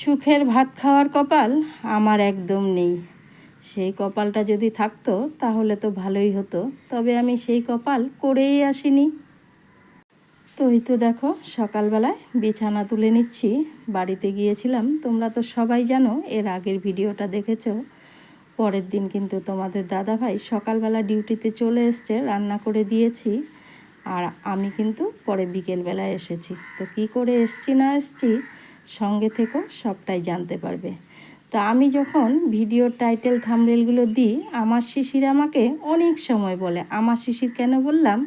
সুখের ভাত খাওয়ার কপাল আমার একদম নেই। সেই কপালটা যদি থাকতো, তাহলে তো ভালোই হতো। তবে আমি সেই কপাল করেই আসিনি। তো এই তো দেখো, সকালবেলায় বিছানা তুলে নিচ্ছি। বাড়িতে গিয়েছিলাম। তোমরা তো সবাই জানো, এর আগের ভিডিওটা দেখেছ। পরের দিন কিন্তু তোমাদের দাদাভাই সকালবেলা ডিউটিতে চলে এসছে, রান্না করে দিয়েছি। আর আমি কিন্তু পরে বিকেলবেলায় এসেছি। তো কি করে এসছি না এসছি সঙ্গে থেকেও সবটাই জানতে পারবে। তো আমি যখন ভিডিও টাইটেল, থামরেলগুলো দিই, আমার শিশির আমাকে অনেক সময় বলে, আমার শিশির কেন বললাম?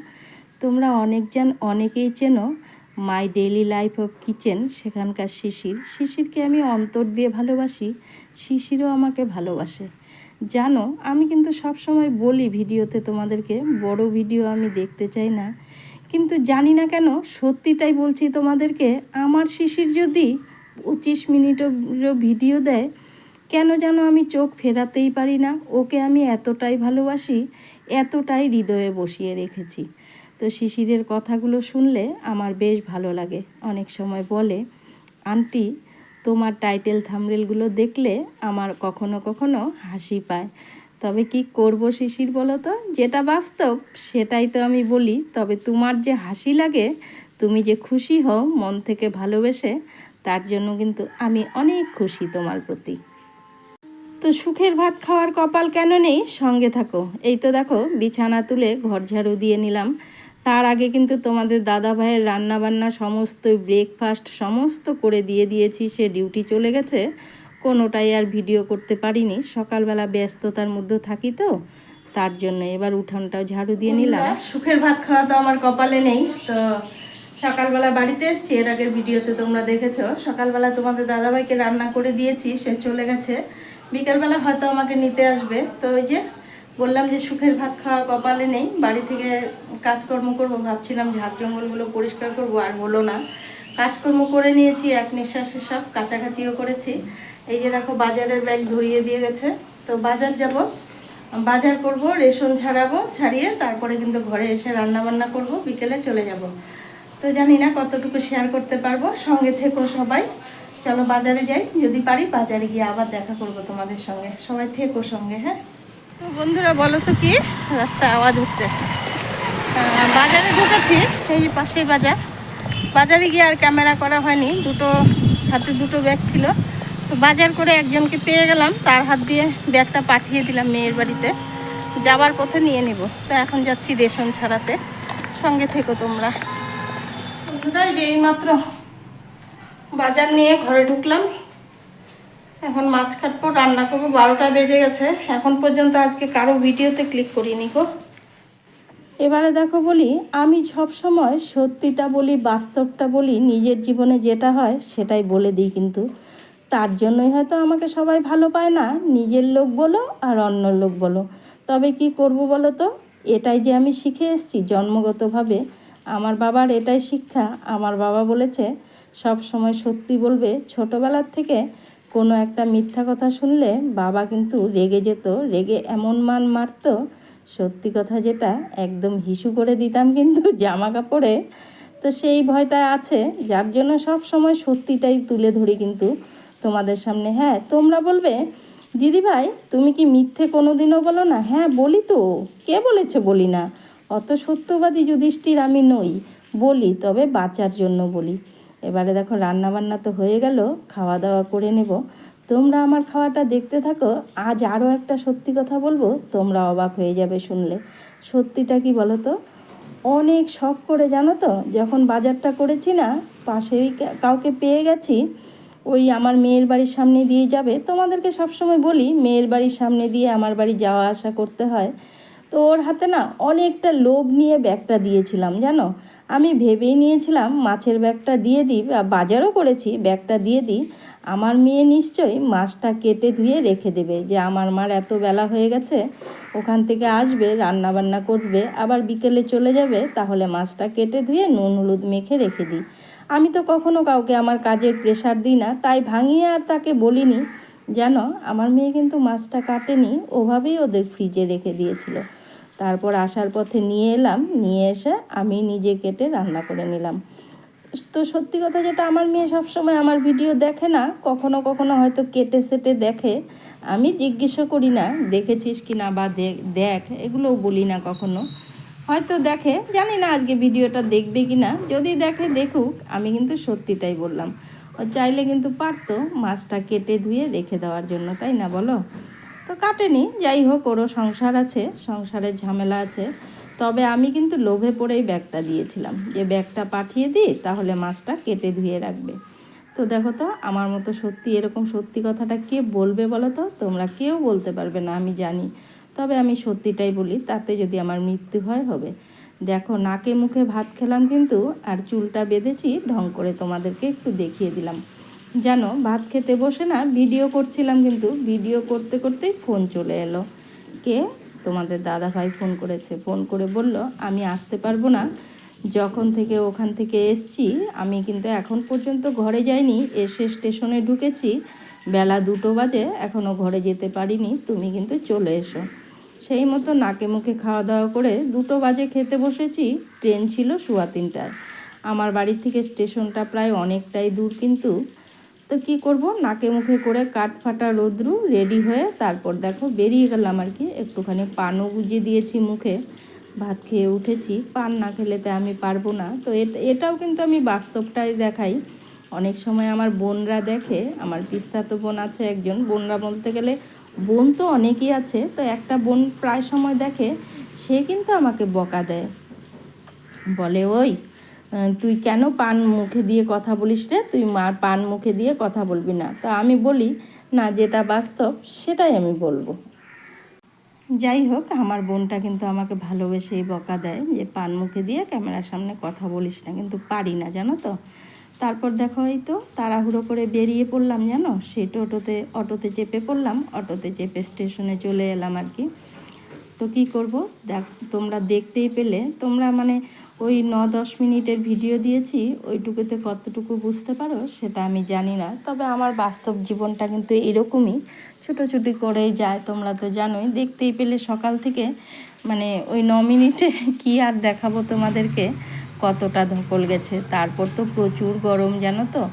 তোমরা অনেকজন অনেকেই চেনো my daily life of kitchen, সেখানকার শিশির। শিশিরকে আমি অন্তর দিয়ে ভালোবাসি, শিশিরও আমাকে ভালোবাসে। জানো, আমি কিন্তু সব সময় বলি ভিডিওতে তোমাদেরকে, বড় ভিডিও আমি দেখতে চাই না। কিন্তু জানি না কেন, সত্যিটাই বলছি তোমাদেরকে, আমার শিশির যদি পঁচিশ মিনিটেরও ভিডিও দেয়, কেন যেন আমি চোখ ফেরাতেই পারি না। ওকে আমি এতটাই ভালোবাসি, এতটাই হৃদয়ে বসিয়ে রেখেছি। তো শিশিরের কথাগুলো শুনলে আমার বেশ ভালো লাগে। অনেক সময় বলে, আন্টি, তোমার টাইটেল থামরেলগুলো দেখলে আমার কখনো কখনো হাসি পায়। তবে কি করব শিশির বলো তো? যেটা বাস্তব, সেটাই তো আমি বলি। তবে তোমার যে হাসি লাগে, তুমি যে খুশি হও, মন থেকে ভালোবেসে তার জন্য কিন্তু আমি অনেক খুশি তোমার প্রতি। তো সুখের ভাত খাওয়ার কপাল কেন নেই? সঙ্গে থাকো। এই তো দেখো, বিছানা তুলে ঘর ঝাড়ু দিয়ে নিলাম। তার আগে কিন্তু তোমাদের দাদা ভাইয়ের রান্নাবান্না সমস্ত ব্রেকফাস্ট সমস্ত করে দিয়ে দিয়েছি, সে ডিউটি চলে গেছে। কোনোটাই আর ভিডিও করতে পারিনি। সকালবেলা ব্যস্ততার মধ্যে থাকি তো, তার জন্য এবার উঠানটাও ঝাড়ু দিয়ে নিলাম। সুখের ভাত খাওয়া তো আমার কপালে নেই, তো সকালবেলা বাড়িতে এসছি, এর আগের ভিডিওতে তোমরা দেখেছ। সকালবেলা তোমাদের দাদাভাইকে রান্না করে দিয়েছি, সে চলে গেছে। বিকালবেলা হয়তো আমাকে নিতে আসবে। তো ওই যে বললাম যে সুখের ভাত খাওয়া কপালে নেই, বাড়ি থেকে কাজকর্ম করব, ভাবছিলাম ঝাড় জঙ্গলগুলো পরিষ্কার করব, আর হলো না। কাজকর্ম করে নিয়েছি, এক নিঃশ্বাসে সব কাছাকাছিও করেছি। এই যে দেখো, বাজারের ব্যাগ ধরিয়ে দিয়ে গেছে। তো বাজার যাব, বাজার করব, রেশন ছাড়াবো, ছাড়িয়ে তারপরে কিন্তু ঘরে এসে রান্না বান্না করব, বিকেলে চলে যাব। তো জানি না কতটুকু শেয়ার করতে পারব। সঙ্গে থেকো সবাই। চলো বাজারে যাই। যদি পারি বাজারে গিয়ে আবার দেখা করব তোমাদের সঙ্গে। সবাই থেকো সঙ্গে হ্যাঁ? বন্ধুরা, বলো তো কি? রাস্তায় আওয়াজ হচ্ছে। বাজারে ঢুকেছি, এই যে পাশেই বাজার। বাজারে গিয়ে আর ক্যামেরা করা হয়নি। দুটো, হাতে দুটো ব্যাগ ছিল। তো বাজার করে একজনকে পেয়ে গেলাম। তার হাত দিয়ে ব্যাগটা পাঠিয়ে দিলাম মেয়ের বাড়িতে। যাবার পথে নিয়ে নিব। তো এখন যাচ্ছি রেশন ছাড়াতে। সঙ্গে থেকো তোমরা। বন্ধুরা যে এইমাত্র বাজার নিয়ে ঘরে ঢুকলাম। এখন মাছ কাটবো, রান্না করব, বারোটা বেজে গেছে। এখন পর্যন্ত আজকে কারও ভিডিওতে ক্লিক করিনি গো। এবারে দেখো বলি, আমি সব সময় সত্যিটা বলি, বাস্তবটা বলি, নিজের জীবনে যেটা হয় সেটাই বলে দিই কিন্তু। তার জন্যই হয়তো আমাকে সবাই ভালো পায় না, নিজের লোক বলো আর অন্য লোক বলো। তবে কি করব বলো তো? এটাই যে আমি শিখে এসেছি, জন্মগতভাবে আমার বাবার এটাই শিক্ষা। আমার বাবা বলেছে, সব সময় সত্যি বলবে, ছোটোবেলার থেকে কোনো একটা মিথ্যা কথা শুনলে বাবা কিন্তু রেগে যেত, রেগে এমন মান মারতো, সত্যি কথা যেটা একদম হিসু করে দিতাম কিন্তু জামা কাপড়ে তো সেই ভয়টা আছে, যার জন্য সব সময় সত্যিটাই তুলে ধরি কিন্তু তোমাদের সামনে। হ্যাঁ তোমরা বলবে, দিদিভাই, তুমি কি মিথ্যে কোনো দিনও বলো না? হ্যাঁ বলি তো। কে বলেছে বলি না? অত সত্যবাদী যুধিষ্ঠির আমি নই, বলি, তবে বাঁচার জন্য বলি। এবারে দেখো রান্না বান্না তো হয়ে গেল খাওয়া দাওয়া করে নেব। তোমরা আমার খাওয়াটা দেখতে থাকো, আজ আরও একটা সত্যি কথা বলব, তোমরা অবাক হয়ে যাবে শুনলে। সত্যিটা কি বলো তো অনেক শখ করে জানো তো, যখন বাজারটা করেছি না, পাশেই কাউকে পেয়ে গেছি, ওই আমার মেয়ের বাড়ির সামনে দিয়ে যাবে। তোমাদেরকে সবসময় বলি, মেয়ের বাড়ির সামনে দিয়ে আমার বাড়ি যাওয়া আসা করতে হয়। তো ওর হাতে না অনেকটা লোভ নিয়ে ব্যাগটা দিয়েছিলাম, জানো? আমি ভেবেই নিয়েছিলাম মাছের ব্যাগটা দিয়ে দিই বাজারও করেছি, ব্যাগটা দিয়ে দিই। আমার মেয়ে নিশ্চয়ই মাছটা কেটে ধুয়ে রেখে দেবে, যে আমার মার এত বেলা হয়ে গেছে, ওখান থেকে আসবে রান্না বান্না করবে, আবার বিকেলে চলে যাবে, তাহলে মাছটা কেটে ধুয়ে নুন হলুদ মেখে রেখে দিই। আমি তো কখনো কাউকে আমার কাজের প্রেশার দিই না, তাই ভাঙিয়ে আর তাকে বলিনি। যেন আমার মেয়ে কিন্তু মাছটা কাটেনি, ওভাবেই ওদের ফ্রিজে রেখে দিয়েছিল। তারপর আসার পথে নিয়ে এলাম, নিয়ে এসে আমি নিজে কেটে রান্না করে নিলাম। তো সত্যি কথা যেটা আমার মেয়ে সবসময় আমার ভিডিও দেখে না, কখনো কখনো হয়তো কেটে সেটে দেখে। আমি জিজ্ঞাসা করি না, দেখেছিস কি না বা দেখ? এগুলোও বলি না কখনো। হয়তো দেখে, জানি না আজকে ভিডিওটা দেখবে কি না। যদি দেখে, দেখুক, আমি কিন্তু সত্যিটাই বললাম। ও চাইলে কিন্তু পারতো মাছটা কেটে ধুয়ে রেখে দেওয়ার জন্য, তাই না বলো? তো কাটেনি, যাই হোক, ওরও সংসার আছে, সংসারের ঝামেলা আছে। তবে আমি কিন্তু লোভে পড়েই ব্যাগটা দিয়েছিলাম। যে ব্যাগটা পাঠিয়ে দিই, তাহলে মাছটা কেটে ধুয়ে রাখবে। তো দেখো তো, আমার মতো সত্যি এরকম সত্যি কথাটা কে বলবে বলো তো? তোমরা কেউ বলতে পারবে না, আমি জানি। তবে আমি সত্যিটাই বলি, তাতে যদি আমার মৃত্যু হয়, হবে। দেখো, নাকে মুখে ভাত খেলাম কিন্তু, আর চুলটা বেঁধেছি, ঢং করে তোমাদেরকে একটু দেখিয়ে দিলাম। জানো ভাত খেতে বসে না, ভিডিও করছিলাম কিন্তু ভিডিও করতে করতেই ফোন চলে এলো। কে? তোমাদের দাদা ভাই ফোন করেছে। ফোন করে বলল, আমি আসতে পারব না। যখন থেকে ওখান থেকে এসছি, আমি কিন্তু এখন পর্যন্ত ঘরে যাইনি। এসে স্টেশনে ঢুকেছি। বেলা দুটো বাজে এখনও ঘরে যেতে পারিনি। তুমি কিন্তু চলে এসো। সেই মতো নাকে মুখে খাওয়া দাওয়া করে দুটো বাজে খেতে বসেছি। ট্রেন ছিল সোয়া তিনটায়। আমার বাড়ি থেকে স্টেশনটা প্রায় অনেকটাই দূর কিন্তু তো কি করব? নাকে মুখে করে কাঠ ফাটা রোদ্রু রেডি হয়ে তারপর দেখো বেরিয়ে গেলাম আর কি। একটুখানি পানও গুজিয়ে দিয়েছি মুখে। ভাত খেয়ে উঠেছি। পান না খেলে খেলেতে আমি পারব না। তো এটা, এটাও কিন্তু আমি বাস্তবটাই দেখাই। অনেক সময় আমার বোনরা দেখে, আমার পিস্তাতো বোন আছে একজন, বোনরা বলতে গেলে বোন তো অনেকই আছে, তো একটা বোন প্রায় সময় দেখে, সে কিন্তু আমাকে বকা দেয়। বলে, ওই তুই কেন পান মুখে দিয়ে কথা বলিস রে? তুই মার পান মুখে দিয়ে কথা বলবি না। তো আমি বলি, না, যেটা বাস্তব, সেটাই আমি বলব। যাই হোক, আমার বোনটা কিন্তু আমাকে ভালোবেসেই বকা দেয় যে, পান মুখে দিয়ে ক্যামেরার সামনে কথা বলিস না। কিন্তু পারি না, জানো তো? তারপর দেখো, এই তো তাড়াহুড়ো করে বেরিয়ে পড়লাম, জানো? সেই টোটোতে, অটোতে চেপে পড়লাম, অটোতে চেপে স্টেশনে চলে এলাম আর কি। তো কি করব? দেখ, তোমরা দেখতেই পেলে। তোমরা মানে ওই ন দশ মিনিটের ভিডিও দিয়েছি, ওইটুকুতে কতটুকু বুঝতে পারো সেটা আমি জানি না। তবে আমার বাস্তব জীবনটা কিন্তু এরকমই। ছোটোছুটি করেই যায়, তোমরা তো জানোই। দেখতেই পেলে সকাল থেকে মানে ওই ন মিনিটে কি আর দেখাবো তোমাদেরকে? কতটা ধকল গেছে। তারপর তো প্রচুর গরম, জানো তো?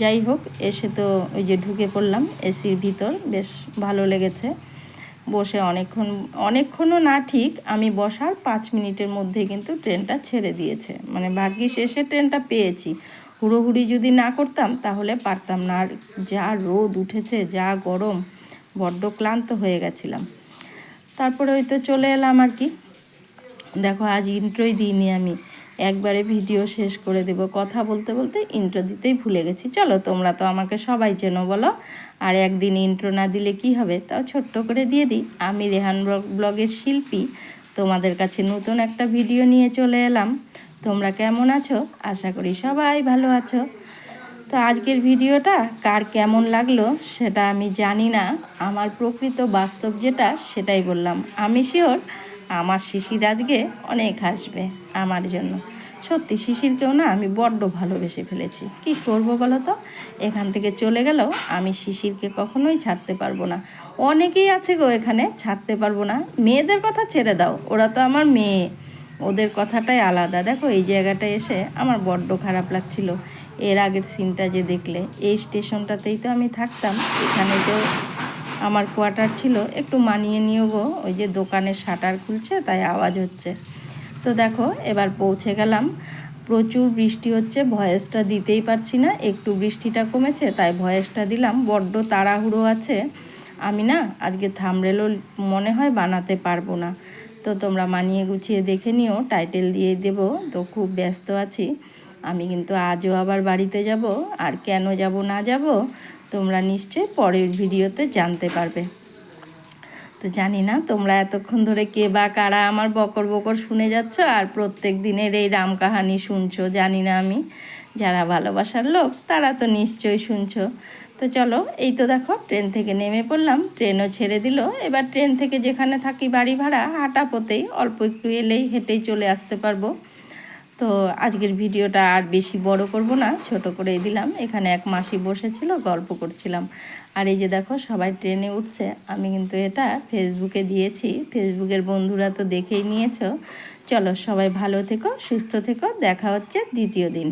যাই হোক, এসে তো ওই যে ঢুকে পড়লাম এসির ভিতর। বেশ ভালো লেগেছে। বসে অনেকক্ষণ, অনেকক্ষণও না ঠিক, আমি বসার পাঁচ মিনিটের মধ্যে কিন্তু ট্রেনটা ছেড়ে দিয়েছে। মানে ভাগ্যিস শেষে ট্রেনটা পেয়েছি। হুড়োহুড়ি যদি না করতাম, তাহলে পারতাম না। আর যা রোদ উঠেছে, যা গরম, বড্ড ক্লান্ত হয়ে গেছিলাম। তারপরে ওই তো চলে এলাম আর কি। দেখো, আজ ইন্ট্রোই দিইনি আমি। একবারে ভিডিও শেষ করে দেব। কথা বলতে বলতে ইন্ট্রো দিতেই ভুলে গেছি। চলো, তোমরা তো আমাকে সবাই চেনো বলো। আর একদিন ইন্ট্রো না দিলে কি হবে? তাও ছোট্ট করে দিয়ে দিই। আমি রেহান ব্লগ, ব্লগের শিল্পী। তোমাদের কাছে নতুন একটা ভিডিও নিয়ে চলে এলাম। তোমরা কেমন আছো? আশা করি সবাই ভালো আছো। তো আজকের ভিডিওটা কার কেমন লাগল সেটা আমি জানি না। আমার প্রকৃত বাস্তব যেটা সেটাই বললাম। আমি শিওর আমার শিশির আজকে অনেক হাসবে আমার জন্য। সত্যি শিশিরকেও না আমি বড্ড ভালোবেসে ফেলেছি। কি করব বলো তো? এখান থেকে চলে গেলেও আমি শিশিরকে কখনোই ছাড়তে পারব না। অনেকেই আছে গো এখানে ছাড়তে পারব না। মেয়েদের কথা ছেড়ে দাও, ওরা তো আমার মেয়ে। ওদের কথাটাই আলাদা। দেখো এই জায়গাটায় এসে আমার বড্ড খারাপ লাগছিল। এর আগের সিনটা যে দেখলে, এই স্টেশনটাতেই তো আমি থাকতাম। এখানে তো আমার কোয়ার্টার ছিল, একটু মানিয়ে নিও গো, ওই যে দোকানের শাটার খুলছে, তাই আওয়াজ হচ্ছে। তো দেখো, এবার পৌঁছে গেলাম। প্রচুর বৃষ্টি হচ্ছে, ভয়েসটা দিতেই পারছি না, একটু বৃষ্টিটা কমেছে, তাই ভয়েসটা দিলাম। বড্ড তাড়াহুড়ো আছে। আমি না, আজকে থামরেলও মনে হয় বানাতে পারব না। তো তোমরা মানিয়ে গুছিয়ে দেখে নিও, টাইটেল দিয়ে দেব, তো খুব ব্যস্ত আছি। আমি কিন্তু আজও আবার বাড়িতে যাব, আর কেন যাব না যাব তোমরা নিশ্চয়ই পরের ভিডিওতে জানতে পারবে। তো জানি না, তোমরা এতক্ষণ ধরে কে বা কারা আমার বকর বকর শুনে যাচ্ছ আর প্রত্যেক দিনের এই রাম কাহানি শুনছো, জানি না আমি। যারা ভালোবাসার লোক, তারা তো নিশ্চয়ই শুনছো। তো চলো, এই তো দেখো, ট্রেন থেকে নেমে পড়লাম, ট্রেনও ছেড়ে দিল। এবার ট্রেন থেকে যেখানে থাকি বাড়ি ভাড়া, হাঁটা পথেই অল্প একটু এলেই হেঁটেই চলে আসতে পারব। তো আজকের ভিডিওটা আর বেশি বড় করব না, ছোট করেই দিলাম। এখানে এক মাসি বসেছিল, গল্প করছিলাম। আর এই যে দেখো, সবাই ট্রেনে উঠছে। আমি কিন্তু এটা ফেসবুকে দিয়েছি। ফেসবুকের বন্ধুরা তো দেখেই নিয়েছ। চলো সবাই ভালো থেকো, সুস্থ থেকো। দেখা হচ্ছে দ্বিতীয় দিন।